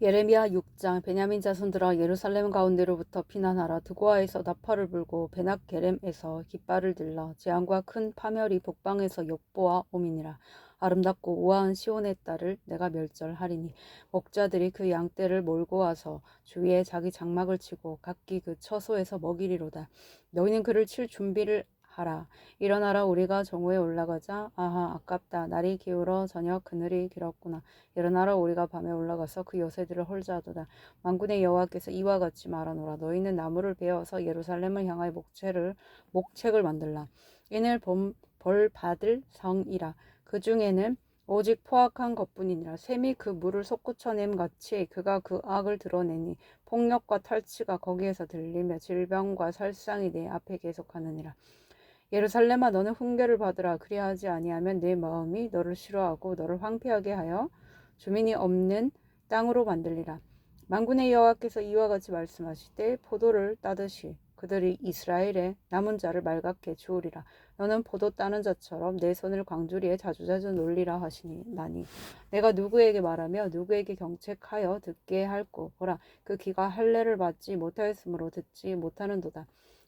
예레미야 6장 베냐민 자손들아 예루살렘 가운데로부터 피난하라. 드고아에서 나팔을 불고 베낙 게렘에서 깃발을 들라. 재앙과 큰 파멸이 북방에서 욕보아 오미니라. 아름답고 우아한 시온의 딸을 내가 멸절하리니 목자들이 그 양떼를 몰고 와서 주위에 자기 장막을 치고 각기 그 처소에서 먹이리로다. 너희는 그를 칠 준비를 하라. 일어나라 우리가 정오에 올라가자. 아하 아깝다. 날이 기울어 저녁 그늘이 길었구나. 일어나라 우리가 밤에 올라가서 그 요새들을 홀자하도다. 만군의 여호와께서 이와 같이 말하노라. 너희는 나무를 베어서 예루살렘을 향하여 목책을 목책을 만들라. 이는 벌 받을 성이라. 그 중에는 오직 포악한 것뿐이니라. 샘이 그 물을 솟구쳐냄 같이 그가 그 악을 드러내니 폭력과 탈취가 거기에서 들리며 질병과 살상이 내 앞에 계속하느니라. 예루살렘아 너는 훈계를 받으라. 그리하지 아니하면 내 마음이 너를 싫어하고 너를 황폐하게 하여 주민이 없는 땅으로 만들리라. 만군의 여호와께서 이와 같이 말씀하시되 포도를 따듯이 그들이 이스라엘의 남은 자를 말갛게 주우리라. 너는 포도 따는 자처럼 내 손을 광주리에 자주자주 놀리라 하시니 나니 내가 누구에게 말하며 누구에게 경책하여 듣게 할꼬 보라. 그 귀가 할례를 받지 못하였으므로 듣지 못하는도다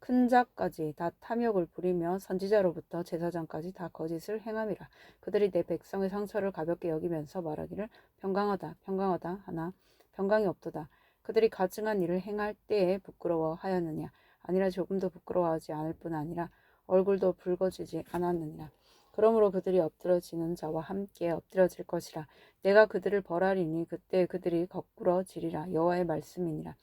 큰 자까지 다 탐욕을 부리며 선지자로부터 제사장까지 다 거짓을 행함이라. 그들이 내 백성의 상처를 가볍게 여기면서 말하기를 평강하다, 평강하다 하나 평강이 없도다. 그들이 가증한 일을 행할 때에 부끄러워하였느냐. 아니라 조금도 부끄러워하지 않을 뿐 아니라 얼굴도 붉어지지 않았느니라. 그러므로 그들이 엎드러지는 자와 함께 엎드러질 것이라. 내가 그들을 벌하리니 그때 그들이 거꾸러 지리라. 여호와의 말씀이니라.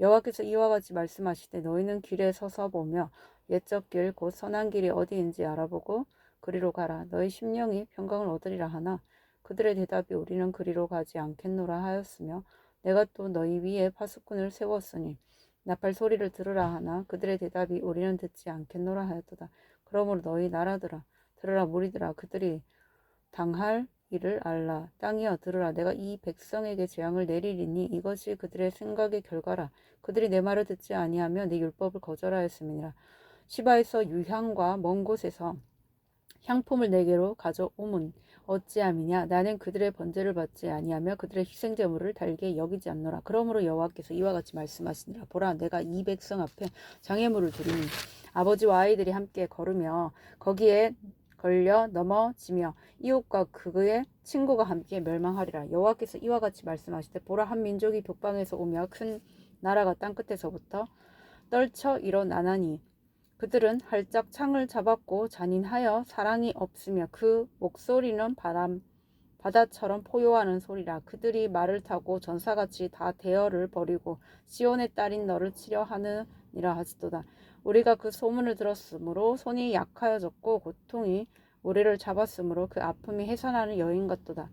여호와께서 이와 같이 말씀하시되 너희는 길에 서서 보며 옛적 길 곧 선한 길이 어디인지 알아보고 그리로 가라. 너희 심령이 평강을 얻으리라 하나 그들의 대답이 우리는 그리로 가지 않겠노라 하였으며 내가 또 너희 위에 파수꾼을 세웠으니 나팔 소리를 들으라 하나 그들의 대답이 우리는 듣지 않겠노라 하였도다. 그러므로 너희 나라들아 들으라 무리들아 그들이 당할 이를 알라. 땅이여 들으라. 내가 이 백성에게 재앙을 내리리니 이것이 그들의 생각의 결과라. 그들이 내 말을 듣지 아니하며 내 율법을 거절하였음이니라. 시바에서 유향과 먼 곳에서 향품을 내게로 가져오문 어찌함이냐? 나는 그들의 번제를 받지 아니하며 그들의 희생 제물을 달게 여기지 않노라. 그러므로 여호와께서 이와 같이 말씀하시니라. 보라 내가 이 백성 앞에 장애물을 두리니 아버지와 아이들이 함께 걸으며 거기에 걸려 넘어지며 이웃과 그의 친구가 함께 멸망하리라. 여호와께서 이와 같이 말씀하시되 보라 한 민족이 북방에서 오며 큰 나라가 땅 끝에서부터 떨쳐 일어나나니 그들은 활짝 창을 잡았고 잔인하여 사랑이 없으며 그 목소리는 바람 바다처럼 포효하는 소리라 그들이 말을 타고 전사같이 다 대열을 버리고 시온의 딸인 너를 치려 하느니라 하시도다 우리가 그 소문을 들었으므로 손이 약하여졌고 고통이 우리를 잡았으므로 그 아픔이 해산하는 여인 같도다.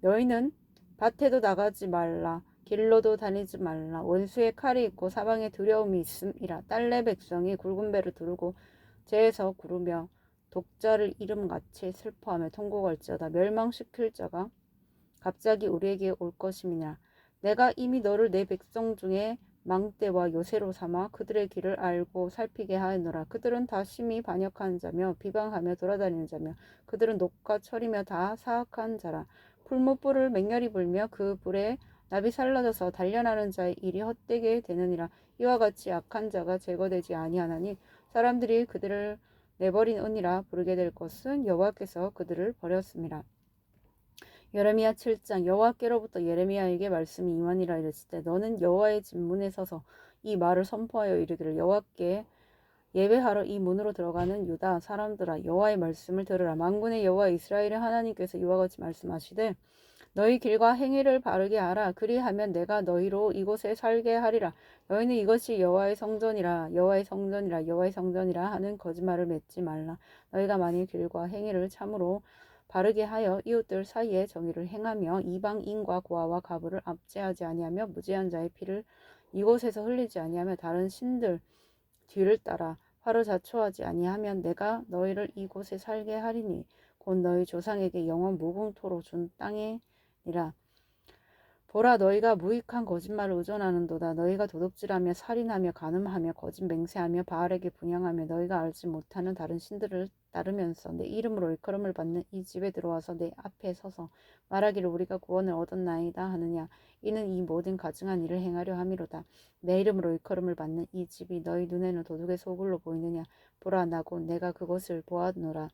너희는 밭에도 나가지 말라. 길로도 다니지 말라. 원수의 칼이 있고 사방에 두려움이 있음이라. 딸내 백성이 굵은 배를 두르고 재에서 구르며 독자를 이름같이 슬퍼하며 통곡할지어다. 멸망시킬 자가 갑자기 우리에게 올 것임이냐. 내가 이미 너를 내 백성 중에 망대와 요새로 삼아 그들의 길을 알고 살피게 하였노라. 그들은 다 심히 반역한 자며 비방하며 돌아다니는 자며 그들은 녹과 철이며 다 사악한 자라. 풀무불을 맹렬히 불며 그 불에 나비 살라져서 단련하는 자의 일이 헛되게 되느니라. 이와 같이 악한 자가 제거되지 아니하나니 사람들이 그들을 내버린 은이라 부르게 될 것은 여호와께서 그들을 버렸습니다. 예레미야 7장 여호와께로부터 예레미야에게 말씀이 임하니라 이르실 때 너는 여호와의 진문에 서서 이 말을 선포하여 이르기를 여호와께 예배하러 이 문으로 들어가는 유다 사람들아 여호와의 말씀을 들으라. 만군의 여호와 이스라엘의 하나님께서 이와 같이 말씀하시되 너희 길과 행위를 바르게 하라. 그리하면 내가 너희로 이곳에 살게 하리라. 너희는 이것이 여호와의 성전이라 여호와의 성전이라 여호와의 성전이라 하는 거짓말을 맺지 말라. 너희가 만일 길과 행위를 참으로 바르게 하여 이웃들 사이에 정의를 행하며 이방인과 고아와 가부를 압제하지 아니하며 무죄한 자의 피를 이곳에서 흘리지 아니하며 다른 신들 뒤를 따라 화로 자초하지 아니하면 내가 너희를 이곳에 살게 하리니 곧 너희 조상에게 영원 무궁토로 준 땅이니라. 보라 너희가 무익한 거짓말을 의존하는도다. 너희가 도둑질하며 살인하며 간음하며 거짓 맹세하며 바알에게 분양하며 너희가 알지 못하는 다른 신들을 따르면서 내 이름으로 일컬음을 받는 이 집에 들어와서 내 앞에 서서 말하기를 우리가 구원을 얻었나이다 하느냐. 이는 이 모든 가증한 일을 행하려 함이로다. 내 이름으로 일컬음을 받는 이 집이 너희 눈에는 도둑의 소굴로 보이느냐. 보라 나고 내가 그것을 보았노라.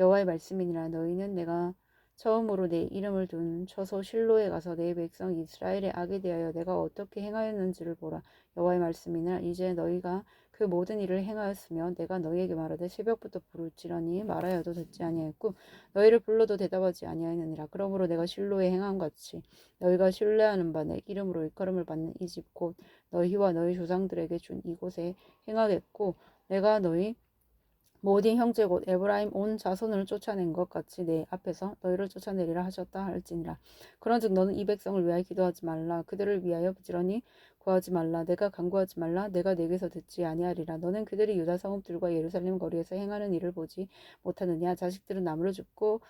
여호와의 말씀이니라. 너희는 내가 처음으로 내 이름을 둔 처소 실로에 가서 내 백성 이스라엘의 악에 대하여 내가 어떻게 행하였는지를 보라. 여호와의 말씀이나 이제 너희가 그 모든 일을 행하였으며 내가 너희에게 말하되 새벽부터 부를지라니 말하여도 듣지 아니하였고 너희를 불러도 대답하지 아니하였느니라. 그러므로 내가 실로에 행한 같이 너희가 신뢰하는 바 내 이름으로 일컬음을 받는 이 집 곧 너희와 너희 조상들에게 준 이곳에 행하겠고 내가 너희 모든 형제 곧 에브라임 온 자손을 쫓아낸 것 같이 내 앞에서 너희를 쫓아내리라 하셨다 할지니라. 그런즉 너는 이 백성을 위하여 기도하지 말라. 그들을 위하여 부지런히 구하지 말라. 내가 간구하지 말라. 내가 내게서 듣지 아니하리라. 너는 그들이 유다 성읍들과 예루살렘 거리에서 행하는 일을 보지 못하느냐. 자식들은 나무를 줍고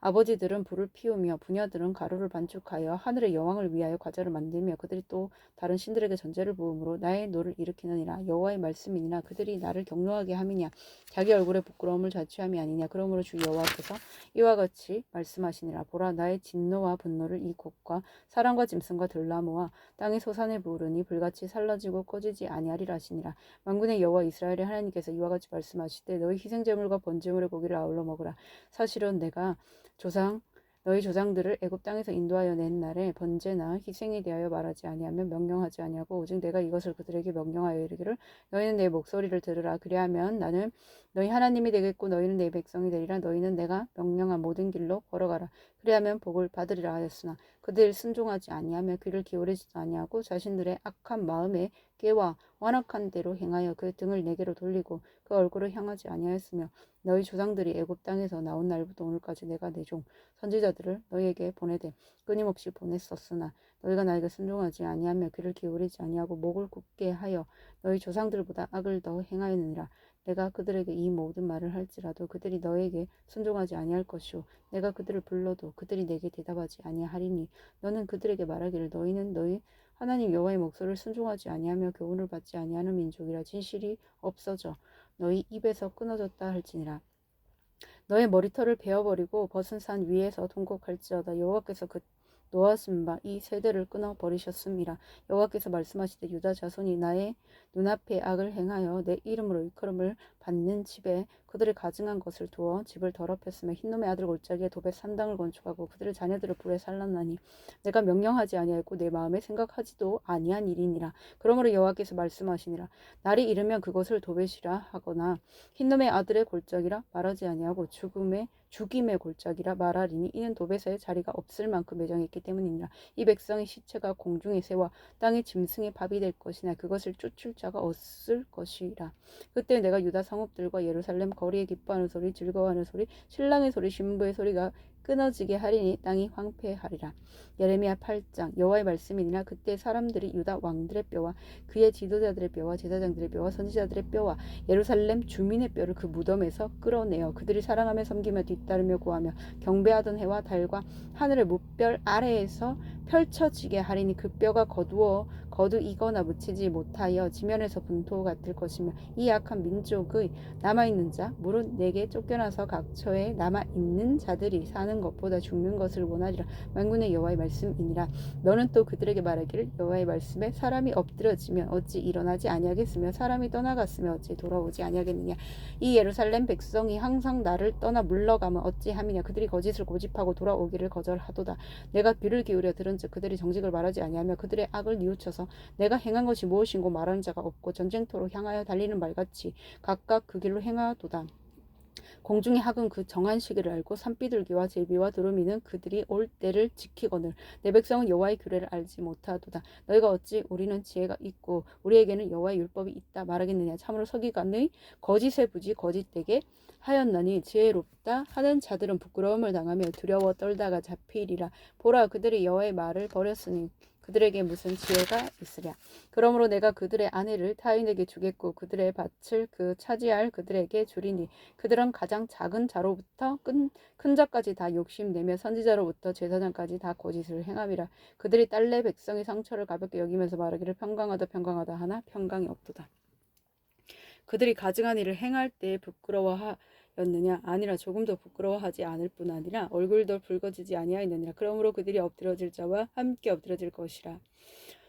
아버지들은 불을 피우며 부녀들은 가루를 반죽하여 하늘의 여왕을 위하여 과자를 만들며 그들이 또 다른 신들에게 전제를 부음으로 나의 노를 일으키느니라. 여호와의 말씀이니라. 그들이 나를 경노하게 함이냐? 자기 얼굴에 부끄러움을 자취함이 아니냐? 그러므로 주 여호와께서 이와 같이 말씀하시니라. 보라 나의 진노와 분노를 이 곳과 사람과 짐승과 들나무와 땅의 소산에 부으르니 불같이 살라지고 꺼지지 아니하리라 하시니라. 만군의 여호와 이스라엘의 하나님께서 이와 같이 말씀하시되 너희 희생제물과 번제물의 고기를 아울러 먹으라. 사실은 내가 조상 너희 조상들을 애굽 땅에서 인도하여 낸 날에 번제나 희생에 대하여 말하지 아니하면 명령하지 아니하고 오직 내가 이것을 그들에게 명령하여 이르기를 너희는 내 목소리를 들으라. 그리하면 나는 너희 하나님이 되겠고 너희는 내 백성이 되리라. 너희는 내가 명령한 모든 길로 걸어가라. 그리하면 복을 받으리라 하였으나 그들 순종하지 아니하며 귀를 기울이지도 아니하고 자신들의 악한 마음에 깨와 완악한 대로 행하여 그 등을 내게로 돌리고 그 얼굴을 향하지 아니하였으며 너희 조상들이 애굽 땅에서 나온 날부터 오늘까지 내가 내 종 선지자들을 너희에게 보내되 끊임없이 보냈었으나 너희가 나에게 순종하지 아니하며 귀를 기울이지 아니하고 목을 굳게 하여 너희 조상들보다 악을 더 행하였느니라 내가 그들에게 이 모든 말을 할지라도 그들이 너에게 순종하지 아니할 것이요 내가 그들을 불러도 그들이 내게 대답하지 아니하리니 너는 그들에게 말하기를 너희는 너희 하나님 여호와의 목소리를 순종하지 아니하며 교훈을 받지 아니하는 민족이라 진실이 없어져 너희 입에서 끊어졌다 할지니라. 너의 머리털을 베어버리고 벗은 산 위에서 통곡할지어다. 여호와께서 그 놓아진 바이 세대를 끊어 버리셨음이라 여호와께서 말씀하시되 유다 자손이 나의 눈앞에 악을 행하여 내 이름으로 일컬음을 받는 집에 그들의 가증한 것을 두어 집을 더럽혔으며 흰놈의 아들 골짜기에 도배 산당을 건축하고 그들의 자녀들을 불에 살랐나니 내가 명령하지 아니하였고 내 마음에 생각하지도 아니한 일이니라. 그러므로 여호와께서 말씀하시니라. 날이 이르면 그것을 도배시라 하거나 흰놈의 아들의 골짜기라 말하지 아니하고 죽음의 죽임의 골짜기라 말하리니 이는 도배사의 자리가 없을 만큼 매정했기 때문이니라. 이 백성의 시체가 공중의 새와 땅의 짐승의 밥이 될 것이나 그것을 쫓을 자가 없을 것이라. 그때 내가 유다 성읍들과 예루살렘 거 리에 기뻐하는 소리 즐거워하는 소리 신랑의 소리 신부의 소리가 끊어지게 하리니 땅이 황폐하리라. 예레미야 8장 여호와의 말씀이니라 그때 사람들이 유다 왕들의 뼈와 그의 지도자들의 뼈와 제사장들의 뼈와 선지자들의 뼈와 예루살렘 주민의 뼈를 그 무덤에서 끌어내어 그들이 사랑하며 섬기며 뒤따르며 구하며 경배하던 해와 달과 하늘의 무별 아래에서 펼쳐지게 하리니 그 뼈가 거두어 거두이거나 묻히지 못하여 지면에서 분토 같을 것이며 이 약한 민족의 남아있는 자 무릇 내게 쫓겨나서 각처에 남아있는 자들이 사는 것보다 죽는 것을 원하리라. 만군의 여호와의 말씀이니라. 너는 또 그들에게 말하기를 여호와의 말씀에 사람이 엎드려지면 어찌 일어나지 아니하겠으며 사람이 떠나갔으며 어찌 돌아오지 아니하겠느냐? 이 예루살렘 백성이 항상 나를 떠나 물러가면 어찌함이냐? 그들이 거짓을 고집하고 돌아오기를 거절하도다. 내가 귀를 기울여 들은즉 그들이 정직을 말하지 아니하며 그들의 악을 뉘우쳐서 내가 행한 것이 무엇인고 말하는 자가 없고 전쟁터로 향하여 달리는 말같이 각각 그 길로 행하도다. 공중의 학은 그 정한 시기를 알고 산비둘기와 제비와 두루미는 그들이 올 때를 지키거늘 내 백성은 여호와의 규례를 알지 못하도다. 너희가 어찌 우리는 지혜가 있고 우리에게는 여호와의 율법이 있다 말하겠느냐? 참으로 서기관의 거짓의 부지 거짓되게 하였나니 지혜롭다 하는 자들은 부끄러움을 당하며 두려워 떨다가 잡히리라. 보라 그들이 여호와의 말을 버렸으니 그들에게 무슨 지혜가 있으랴. 그러므로 내가 그들의 아내를 타인에게 주겠고 그들의 밭을 그 차지할 그들에게 주리니 그들은 가장 작은 자로부터 큰, 큰 자까지 다 욕심내며 선지자로부터 제사장까지 다 거짓을 행함이라. 그들이 딸내 백성의 상처를 가볍게 여기면서 말하기를 평강하다 평강하다 하나 평강이 없도다. 그들이 가증한 일을 행할 때 부끄러워하 였느냐? 아니라 조금 더 부끄러워하지 않을 뿐 아니라 얼굴도 붉어지지 아니하였느니라. 그러므로 그들이 엎드러질 자와 함께 엎드러질 것이라.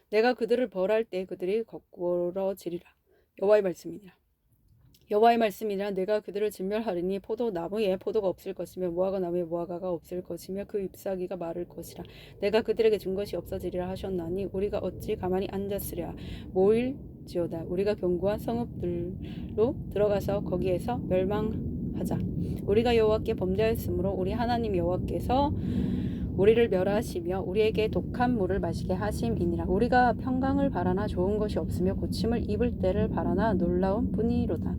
내가 그들을 벌할 때 그들이 거꾸러지리라. 여호와의 말씀이니라. 여호와의 말씀이라. 내가 그들을 진멸하리니 포도 나무에 포도가 없을 것이며 무화과 나무에 무화과가 없을 것이며 그 잎사귀가 마를 것이라. 내가 그들에게 준 것이 없어지리라 하셨나니 우리가 어찌 가만히 앉았으랴? 모일지어다. 우리가 견고한 성읍들로 들어가서 거기에서 멸망 하자. 우리가 여호와께 범죄하였으므로 우리 하나님 여호와께서 우리를 멸하시며 우리에게 독한 물을 마시게 하심이니라. 우리가 평강을 바라나 좋은 것이 없으며 고침을 입을 때를 바라나 놀라운 뿐이로다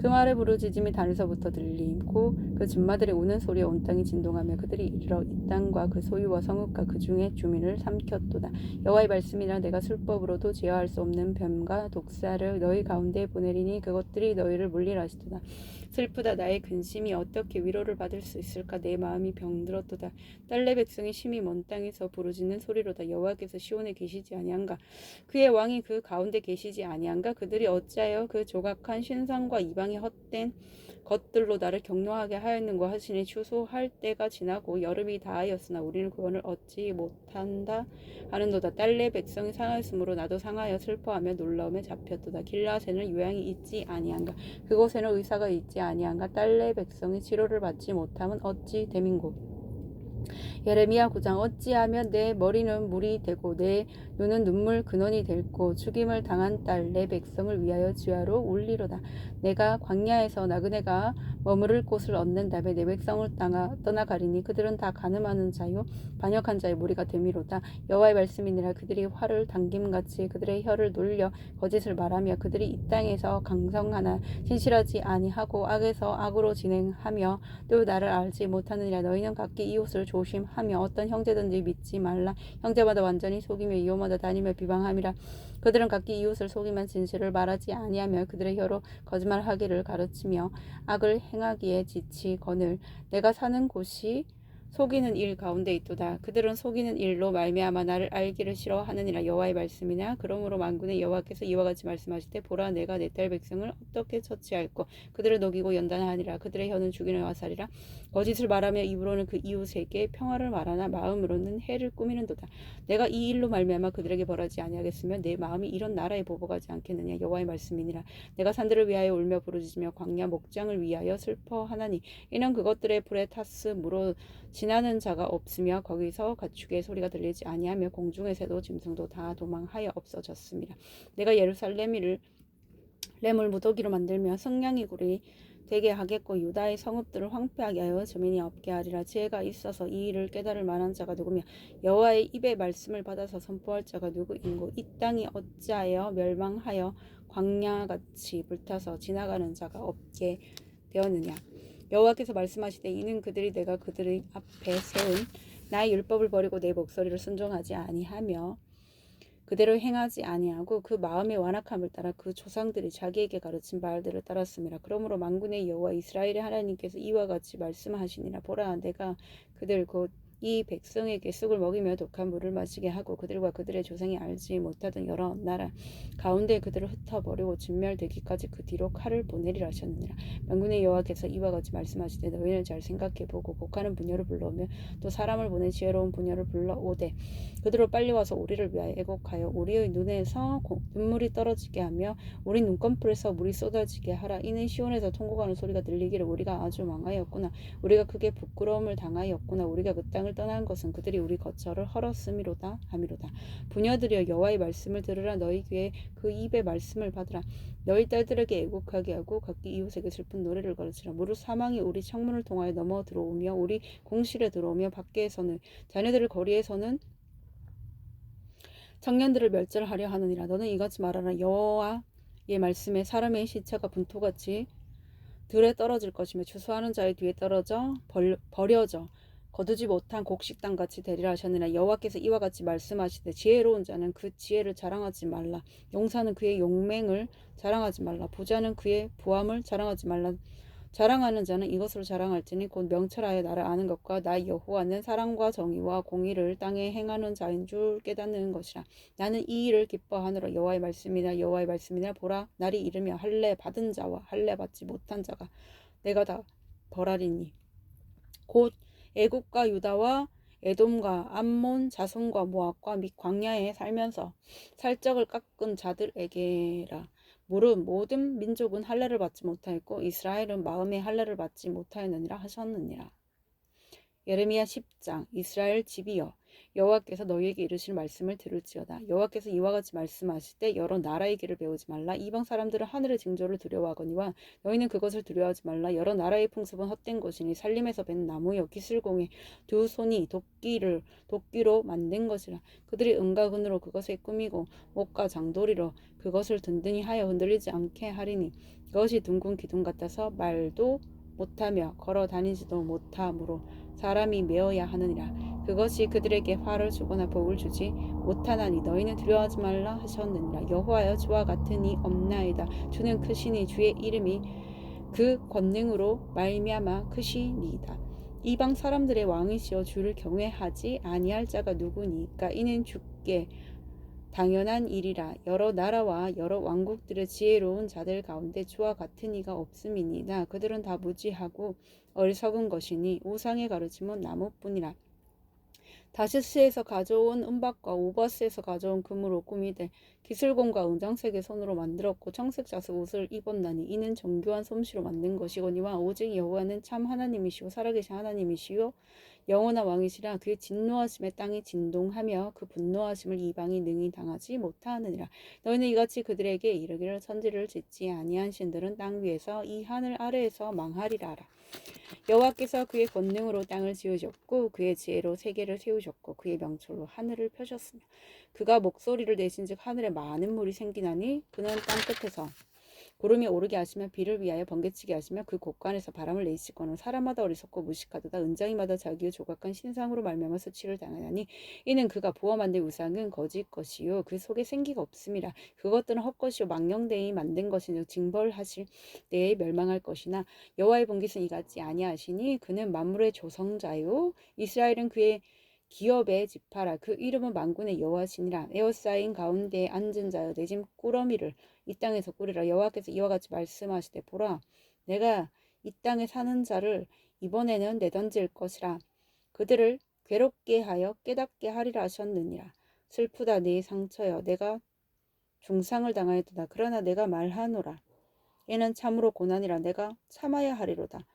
그 말에 부르짖음이 단에서부터 들리고 그 줌마들이 우는 소리에 온 땅이 진동하며 그들이 이르러 이 땅과 그 소유와 성읍과 그 중에 주민을 삼켰도다. 여호와의 말씀이라 내가 술법으로도 제어할 수 없는 뱀과 독사를 너희 가운데 보내리니 그것들이 너희를 물리라시도다. 슬프다. 나의 근심이 어떻게 위로를 받을 수 있을까? 내 마음이 병들었도다. 딸내 백성이 심히 먼 땅에서 부르짖는 소리로다. 여호와께서 시온에 계시지 아니한가? 그의 왕이 그 가운데 계시지 아니한가? 그들이 어찌하여 그 조각한 신상과 이방 의 헛된 것들로 나를 경노하게 하였는고 하시니 추수할 때가 지나고 여름이 다하였으나 우리는 구원을 얻지 못한다 하는도다. 딸내 백성이 상하였으므로 나도 상하여 슬퍼하며 놀라움에 잡혔도다. 길라새는 요양이 있지 아니한가? 그곳에는 의사가 있지 아니한가? 딸내 백성이 치료를 받지 못함은 어찌 됨인고 예레미야 9장 어찌하면 내 머리는 물이 되고 내 눈은 눈물 근원이 될고 죽임을 당한 딸 내 백성을 위하여 지하로 울리로다. 내가 광야에서 나그네가 머무를 곳을 얻는 다음에 내 백성을 떠나, 떠나가리니 그들은 다 가늠하는 자요. 반역한 자의 무리가 되미로다. 여호와의 말씀이니라. 그들이 활을 당김같이 그들의 혀를 놀려 거짓을 말하며 그들이 이 땅에서 강성하나 진실하지 아니하고 악에서 악으로 진행하며 또 나를 알지 못하느니라. 너희는 각기 이웃을 조심하며 어떤 형제든지 믿지 말라. 형제마다 완전히 속이며 이웃마다 다니며 비방함이라. 그들은 각기 이웃을 속이면 진실을 말하지 아니하며 그들의 혀로 거짓말하기를 가르치며 악을 행하기에 지치거늘. 내가 사는 곳이 속이는 일 가운데 있도다. 그들은 속이는 일로 말미암아 나를 알기를 싫어하느니라. 여호와의 말씀이나 그러므로 만군의 여호와께서 이와 같이 말씀하실 보라 내가 내 딸 백성을 어떻게 처치할꼬? 그들을 녹이고 연단하니라. 그들의 혀는 죽이는 화살이라. 거짓을 말하며 입으로는 그 이웃에게 평화를 말하나 마음으로는 해를 꾸미는도다. 내가 이 일로 말미암아 그들에게 벌하지 아니하겠으며 내 마음이 이런 나라에 보복하지 않겠느냐? 여호와의 말씀이니라. 내가 산들을 위하여 울며 부르짖으며 광야 목장을 위하여 슬퍼하나니. 이는 그것들의 불에 탔으므로 지나는 자가 없으며 거기서 가축의 소리가 들리지 아니하며 공중의 새도 짐승도 다 도망하여 없어졌습니다. 내가 예루살렘을 렘을 무더기로 만들며 성냥이 굴이 되게 하겠고 유다의 성읍들을 황폐하게 하여 저민이 없게 하리라 지혜가 있어서 이 일을 깨달을 만한 자가 누구며 여호와의 입의 말씀을 받아서 선포할 자가 누구인고 이 땅이 어찌하여 멸망하여 광야같이 불타서 지나가는 자가 없게 되었느냐 여호와께서 말씀하시되 이는 그들이 내가 그들의 앞에 세운 나의 율법을 버리고 내 목소리를 순종하지 아니하며 그대로 행하지 아니하고 그 마음의 완악함을 따라 그 조상들이 자기에게 가르친 말들을 따랐습니다. 그러므로 만군의 여호와 이스라엘의 하나님께서 이와 같이 말씀하시니라 보라 내가 그들 곧 이 백성에게 쑥을 먹이며 독한 물을 마시게 하고 그들과 그들의 조상이 알지 못하던 여러 나라 가운데 그들을 흩어버리고 진멸되기까지 그 뒤로 칼을 보내리라 하셨느니라. 명군의 여호와께서 이와 같이 말씀하시되 너희는 잘 생각해보고 곡하는 분녀를 불러오며 또 사람을 보내 지혜로운 분녀를 불러오되 그들을 빨리 와서 우리를 위하여 애곡하여 우리의 눈에서 눈물이 떨어지게 하며 우리 눈꺼풀에서 물이 쏟아지게 하라. 이는 시온에서 통곡하는 소리가 들리기를 우리가 아주 망하였구나. 우리가 크게 부끄러움을 당하였구나. 우리가 그 땅을 떠난 것은 그들이 우리 거처를 헐었음이로다 하미로다. 부녀들이여 여호와의 말씀을 들으라. 너희 귀에 그 입의 말씀을 받으라. 너희 딸들에게 애곡하게 하고 각기 이웃에게 슬픈 노래를 가르치라. 무릇 사망이 우리 창문을 통하여 넘어 들어오며 우리 공실에 들어오며 밖에서는 자녀들을 거리에서는 청년들을 멸절하려 하느니라. 너는 이같이 말하라. 여호와의 말씀에 사람의 시체가 분토같이 들에 떨어질 것이며 추수하는 자의 뒤에 떨어져 벌, 버려져 거두지 못한 곡식당 같이 되리라 하셨느니라 여호와께서 이와 같이 말씀하시되 지혜로운 자는 그 지혜를 자랑하지 말라. 용사는 그의 용맹을 자랑하지 말라. 부자는 그의 부함을 자랑하지 말라. 자랑하는 자는 이것으로 자랑할지니 곧 명철하여 나를 아는 것과 나 여호와는 사랑과 정의와 공의를 땅에 행하는 자인 줄 깨닫는 것이라. 나는 이 일을 기뻐하느라 여호와의 말씀이나 여호와의 말씀이나 보라. 날이 이르며 할례 받은 자와 할례 받지 못한 자가 내가 다 벌하리니. 곧 애굽과 유다와 에돔과 암몬 자손과 모압과 및 광야에 살면서 살적을 깎은 자들에게라 무릇 모든 민족은 할례를 받지 못하였고 이스라엘은 마음에 할례를 받지 못하였느니라 하셨느니라. 예레미야 10장 이스라엘 집이여 여호와께서 너희에게 이르실 말씀을 들을지어다. 여호와께서 이와 같이 말씀하실 때 여러 나라의 길을 배우지 말라. 이방 사람들은 하늘의 징조를 두려워하거니와 너희는 그것을 두려워하지 말라. 여러 나라의 풍습은 헛된 것이니 살림에서 벤 나무여 기슬공에 두 손이 도끼를 도끼로 만든 것이라. 그들이 은과 금으로 그것을 꾸미고 목과 장도리로 그것을 든든히 하여 흔들리지 않게 하리니 그것이 둥근 기둥 같아서 말도 못하며 걸어 다니지도 못하므로 사람이 메어야 하느니라 그것이 그들에게 화를 주거나 복을 주지 못하나니 너희는 두려워하지 말라 하셨느니라. 여호와여 주와 같은 이 없나이다. 주는 크시니 주의 이름이 그 권능으로 말미암아 크시니이다. 이방 사람들의 왕이시여 주를 경외하지 아니할 자가 누구니까 이는 주께 당연한 일이라. 여러 나라와 여러 왕국들의 지혜로운 자들 가운데 주와 같은 이가 없음이니이다. 그들은 다 무지하고 어리석은 것이니 우상의 가르침은 나무뿐이라 다시스에서 가져온 은박과 오버스에서 가져온 금으로 꾸미되 기술공과 은장색의 손으로 만들었고 청색 자색 옷을 입었나니 이는 정교한 솜씨로 만든 것이거니와 오직 여호와는 참 하나님이시고 살아계신 하나님이시요 영원한 왕이시라 그의 진노하심에 땅이 진동하며 그 분노하심을 이방이 능히 당하지 못하느니라. 너희는 이같이 그들에게 이르기를 천지를 짓지 아니한 신들은 땅 위에서 이 하늘 아래에서 망하리라 여호와께서 그의 권능으로 땅을 지으셨고 그의 지혜로 세계를 세우셨고 그의 명철로 하늘을 펴셨으며 그가 목소리를 내신즉 하늘에 많은 물이 생기나니 그는 땅 끝에서 구름이 오르게 하시며 비를 위하여 번개치게 하시며 그 곳간에서 바람을 내시거는 사람마다 어리석고 무식하도다. 은장이마다 자기의 조각한 신상으로 말미암아 수치를 당하나니 이는 그가 부어 만든 우상은 거짓 것이요. 그 속에 생기가 없음이라 그것들은 헛것이요. 망령되이 만든 것이니 징벌하실 때에 멸망할 것이나 여호와의 본깃은 이같지 아니하시니 그는 만물의 조성자요. 이스라엘은 그의 기업의 지파라. 그 이름은 만군의 여호와시니라. 에어사인 가운데 앉은 자여 내집 꾸러미를 이 땅에서 꾸리라 여호와께서 이와 같이 말씀하시되 보라 내가 이 땅에 사는 자를 이번에는 내던질 것이라. 그들을 괴롭게 하여 깨닫게 하리라 하셨느니라. 슬프다 내 상처여. 내가 중상을 당하였도다. 그러나 내가 말하노라. 얘는 참으로 고난이라. 내가 참아야 하리로다.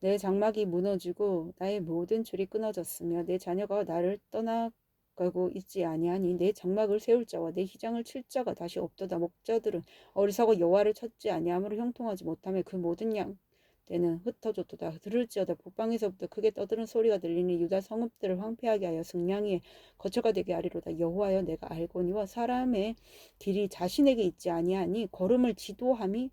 내 장막이 무너지고 나의 모든 줄이 끊어졌으며 내 자녀가 나를 떠나 가고 있지 아니하니 내 장막을 세울 자와 내 희장을 칠 자가 다시 없도다. 목자들은 어리석어 여호와를 찾지 아니함으로 형통하지 못하며 그 모든 양 때는 흩어졌도다. 들을지어다. 북방에서부터 크게 떠드는 소리가 들리니 유다 성읍들을 황폐하게 하여 승량이의 거처가 되게 하리로다. 여호와여 내가 알거니와 사람의 길이 자신에게 있지 아니하니 걸음을 지도함이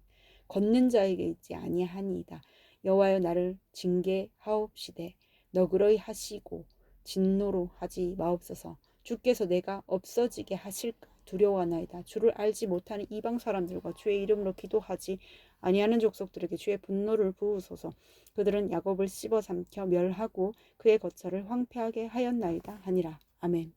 걷는 자에게 있지 아니하니이다. 여호와여 나를 징계하옵시되 너그러이 하시고 진노로 하지 마옵소서. 주께서 내가 없어지게 하실까? 두려워하나이다. 주를 알지 못하는 이방 사람들과 주의 이름으로 기도하지 아니하는 족속들에게 주의 분노를 부으소서. 그들은 야곱을 씹어 삼켜 멸하고 그의 거처를 황폐하게 하였나이다 하니라. 아멘